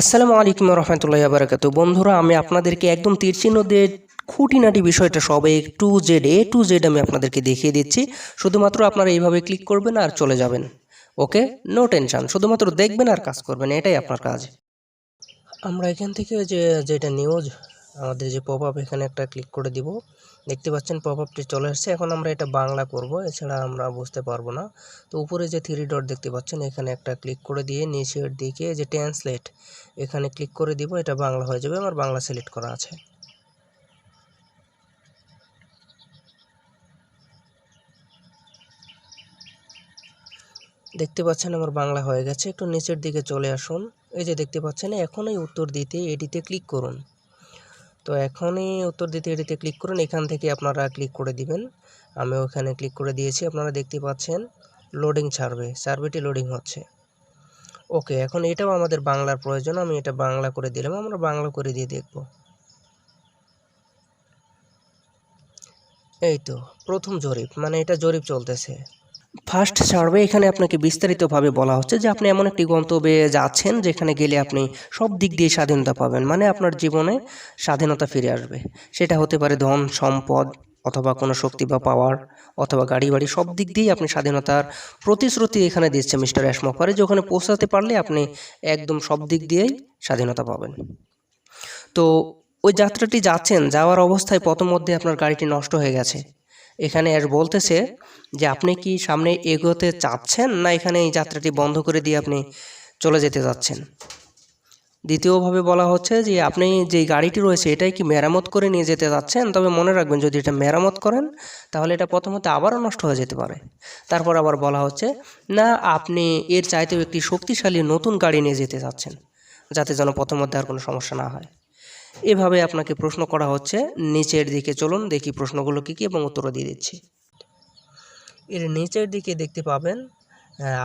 আসসালামু আলাইকুম রহমতুল্লাহ বারাকাত বন্ধুরা, আমি আপনাদেরকে একদম তীরচিহ্নদের খুঁটিনাটি বিষয়টা সব to Z A to Z আমি আপনাদেরকে দেখিয়ে দিচ্ছি। শুধুমাত্র আপনারা এইভাবে ক্লিক করবেন আর চলে যাবেন। ওকে? নো টেনশান শুধুমাত্র দেখবেন আর কাজ করবেন। এটাই আপনার কাজ। আমরা এখান থেকে যে, যেটা নিউজ আমাদের যে পপ আপ এখানে একটা ক্লিক করে দিব। দেখতে পাচ্ছেন পপ আপটি চলে আসছে এখন আমরা এটা বাংলা করব, এছাড়া আমরা বুঝতে পারব না। তো উপরে যে থ্রি ডট দেখতে পাচ্ছেন, এখানে একটা ক্লিক করে দিয়ে নিচের দিকে যে ট্রান্সলেট এখানে ক্লিক করে দিব, এটা বাংলা হয়ে যাবে, আমার বাংলা সিলেক্ট করা আছে। দেখতে পাচ্ছেন আমার বাংলা হয়ে গেছে। একটু নিচের দিকে চলে আসুন। এই যে দেখতে পাচ্ছেন এখনই উত্তর দিতে এটিতে ক্লিক করুন। তো এখনই উত্তর দিতে এডিতে ক্লিক করুন। এখান থেকে আপনারা ক্লিক করে দিবেন। আমি ওখানে ক্লিক করে দিয়েছি। আপনারা দেখতে পাচ্ছেন লোডিং ছাড়বে সার্ভেটি লোডিং হচ্ছে। ওকে, এখন এটাও আমাদের বাংলার প্রয়োজন। আমি এটা বাংলা করে দিলাম। আমরা বাংলা করে দিয়ে দেখব। এই তো, প্রথম জরিপ। মানে এটা জরিপ চলতেছে। ফার্স্ট সার্ভে এখানে আপনাকে বিস্তারিতভাবে বলা হচ্ছে যে আপনি এমন একটি গন্তব্যে যাচ্ছেন যেখানে গেলে আপনি সব দিক দিয়ে স্বাধীনতা পাবেন মানে আপনার জীবনে স্বাধীনতা ফিরে আসবে। সেটা হতে পারে ধন, সম্পদ অথবা কোনো শক্তি বা পাওয়ার অথবা গাড়ি বাড়ি, সব দিক দিয়েই আপনি স্বাধীনতার প্রতিশ্রুতি এখানে দিচ্ছে মিস্টার অ্যাশমফারে, যে ওখানে পৌঁছাতে পারলে আপনি একদম সব দিক দিয়েই স্বাধীনতা পাবেন। তো ওই যাত্রাটি যাচ্ছেন, যাওয়ার অবস্থায় পথমধ্যে আপনার গাড়িটি নষ্ট হয়ে গেছে। এখানে অ্যাশ বলতেছে যে আপনি কি সামনে এগোতে চাচ্ছেন না এখানে এই যাত্রাটি বন্ধ করে দিয়ে আপনি চলে যেতে যাচ্ছেন দ্বিতীয়ভাবে বলা হচ্ছে যে আপনি যে গাড়িটি রয়েছে এটাই কি মেরামত করে নিয়ে যেতে যাচ্ছেন তবে মনে রাখবেন যদি এটা মেরামত করেন তাহলে এটা প্রথমত আবারও নষ্ট হয়ে যেতে পারে। তারপর আবার বলা হচ্ছে না আপনি এর চাইতেও একটি শক্তিশালী নতুন গাড়ি নিয়ে যেতে চাচ্ছেন যাতে যেন প্রথমধ্যে আর কোনো সমস্যা না হয়। এভাবে আপনাকে প্রশ্ন করা হচ্ছে। নিচের দিকে চলুন, দেখি প্রশ্নগুলো কী কী এবং উত্তর দিয়ে দিচ্ছি। এর নিচের দিকে দেখতে পাবেন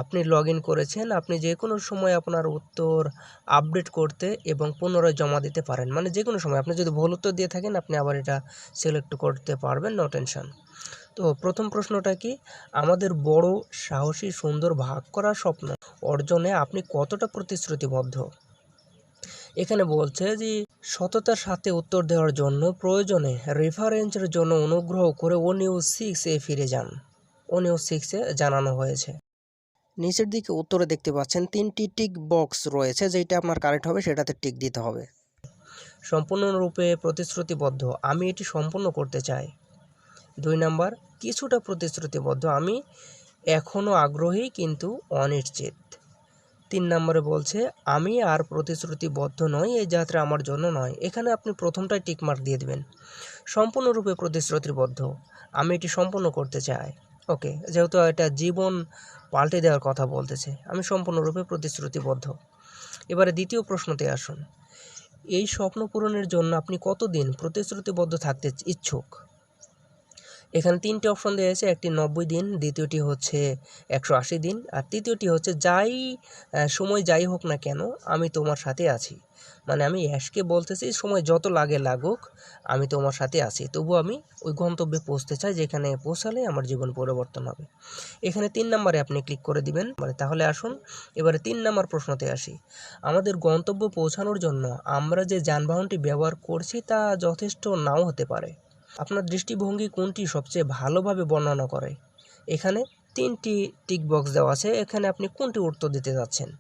আপনি লগ করেছেন, আপনি যে কোনো সময় আপনার উত্তর আপডেট করতে এবং পুনরায় জমা দিতে পারেন। মানে যে কোনো সময়, আপনি যদি ভুল উত্তর দিয়ে থাকেন, আপনি আবার এটা সিলেক্ট করতে পারবেন নো টেনশন তো প্রথম প্রশ্নটা কি? আমাদের বড়, সাহসী, সুন্দর, ভাগ করার স্বপ্ন অর্জনে আপনি কতটা প্রতিশ্রুতিবদ্ধ? এখানে বলছে যে সততার সাথে উত্তর দেওয়ার জন্য প্রয়োজনে রেফারেন্সের জন্য অনুগ্রহ করে ও নিউজ সিক্স এ ফিরে যান। ও নিউজ সিক্সে জানানো হয়েছে। নিচের দিকে উত্তরে দেখতে পাচ্ছেন, তিনটি টিক বক্স রয়েছে যেটা আপনার কারেক্ট হবে, সেটাতে টিক দিতে হবে। সম্পূর্ণরূপে প্রতিশ্রুতিবদ্ধ, আমি এটি সম্পূর্ণ করতে চাই। দুই নাম্বার, কিছুটা প্রতিশ্রুতিবদ্ধ, আমি এখনও আগ্রহী, কিন্তু অনিশ্চিত। তিন নম্বরে বলছে, আমি আর প্রতিশ্রুতিবদ্ধ নই, এই যাত্রা আমার জন্য নয়। এখানে আপনি প্রথমটাই টিকমার্ক দিয়ে দেবেন। সম্পূর্ণরূপে প্রতিশ্রুতিবদ্ধ। আমি এটি সম্পূর্ণ করতে চাই। ওকে, যেহেতু এটা জীবন পাল্টে দেওয়ার কথা বলতেছে, আমি সম্পূর্ণরূপে প্রতিশ্রুতিবদ্ধ। এবারে দ্বিতীয় প্রশ্নতে আসুন। এই স্বপ্ন পূরণের জন্য আপনি কতদিন প্রতিশ্রুতিবদ্ধ থাকতে ইচ্ছুক? এখানে তিনটি অপশন দেওয়া আছে একটি নব্বই দিন, দ্বিতীয়টি হচ্ছে একশো আশি দিন, আর তৃতীয়টি হচ্ছে যাই সময় যাই হোক না কেন, আমি তোমার সাথে আছি। মানে আমি অ্যাশকে বলতেছি, সময় যত লাগে লাগুক, আমি তোমার সাথে আছি। তবু আমি ওই গন্তব্যে পৌঁছতে চাই, যেখানে পৌঁছালে আমার জীবন পরিবর্তন হবে। এখানে তিন নম্বরে আপনি ক্লিক করে দিবেন। মানে তাহলে আসুন, এবারে তিন নম্বর প্রশ্নতে আসি। আমাদের গন্তব্য পৌঁছানোর জন্য আমরা যে যানবাহনটি ব্যবহার করছি তা যথেষ্ট নাও হতে পারে। আপনার দৃষ্টিভঙ্গি কোনটি সবচেয়ে ভালোভাবে বর্ণনা করে? এখানে তিনটি টিক বক্স দেওয়া আছে, এখানে আপনি কোনটি উত্তর দিতে যাচ্ছেন?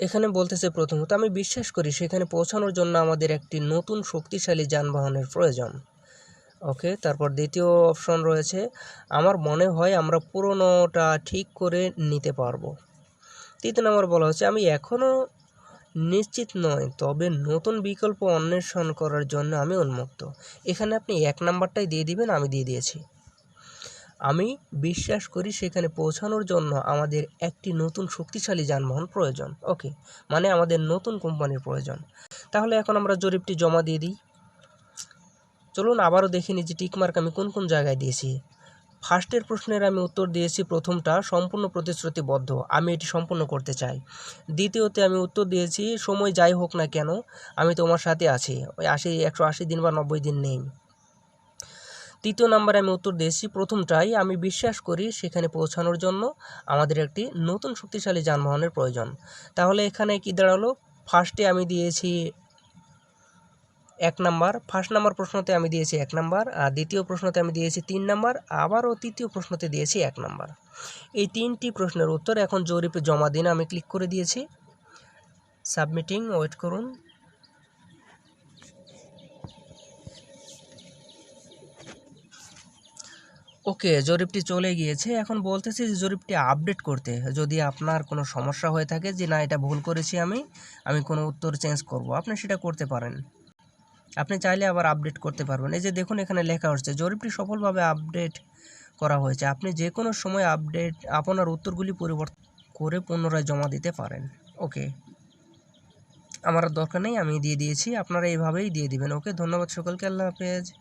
এখানে বলতেছে প্রথমত, আমি বিশ্বাস করি সেখানে পৌঁছানোর জন্য আমাদের একটি নতুন শক্তিশালী যানবাহনের প্রয়োজন। ওকে, তারপর দ্বিতীয় অপশন রয়েছে, আমার মনে হয় আমরা পুরনোটা ঠিক করে নিতে পারব। তৃতীয় নম্বর বলা হচ্ছে, আমি এখনও নিশ্চিত নয়, তবে নতুন বিকল্প অন্বেষণ করার জন্য আমি উন্মুক্ত। এখানে আপনি এক নাম্বারটাই দিয়ে দিবেন, আমি দিয়ে দিয়েছি। আমি বিশ্বাস করি সেখানে পৌঁছানোর জন্য আমাদের একটি নতুন শক্তিশালী যানবাহন প্রয়োজন। ওকে মানে আমাদের নতুন কোম্পানির প্রয়োজন। তাহলে এখন আমরা জরিপটি জমা দিয়ে দিই। চলুন আবারও দেখে নিই যে টিকমার্ক আমি কোন কোন জায়গায় দিয়েছি। ফার্স্টের প্রশ্নের আমি উত্তর দিয়েছি প্রথমটা, সম্পূর্ণ প্রতিশ্রুতিবদ্ধ। আমি এটি সম্পূর্ণ করতে চাই। দ্বিতীয়তে আমি উত্তর দিয়েছি, সময় যাই হোক না কেন, আমি তোমার সাথে আছি। ওই আশি, একশো আশি দিন বা নব্বই দিন নেই। তৃতীয় নাম্বারে আমি উত্তর দিয়েছি, প্রথমটাই আমি বিশ্বাস করি সেখানে পৌঁছানোর জন্য আমাদের একটি নতুন শক্তিশালী যানবাহনের প্রয়োজন। তাহলে এখানে কি দাঁড়াল? ফার্স্টে আমি দিয়েছি এক নাম্বার ফার্স্ট নাম্বার প্রশ্নতে আমি দিয়েছি এক নাম্বার, আর দ্বিতীয় প্রশ্নতে আমি দিয়েছি তিন নাম্বার, আবারও তৃতীয় প্রশ্নতে দিয়েছি এক নাম্বার। এই তিনটি প্রশ্নের উত্তর এখন জরিপে জমা দিন, আমি ক্লিক করে দিয়েছি। সাবমিটিং ওয়েট করুন। ওকে, জরিপটি চলে গিয়েছে। এখন বলতেছি যে জরিপটি আপডেট করতে, যদি আপনার কোনো সমস্যা হয়ে থাকে যে না, এটা ভুল করেছি আমি আমি কোনো উত্তর চেঞ্জ করব। আপনি সেটা করতে পারেন। আপনি চাইলে আবার আপডেট করতে পারবেন। এই যে দেখুন এখানে লেখা হচ্ছে, জরিপটি সফলভাবে আপডেট করা হয়েছে। আপনি যে কোনো সময় আপডেট আপনার উত্তরগুলি পরিবর্তন করে পুনরায় জমা দিতে পারেন। ওকে। আমার দরকার নেই, আমি দিয়ে দিয়েছি। আপনারা এইভাবেই দিয়ে দিবেন। ওকে, ধন্যবাদ সকলকে, আল্লাহ হাফেজ।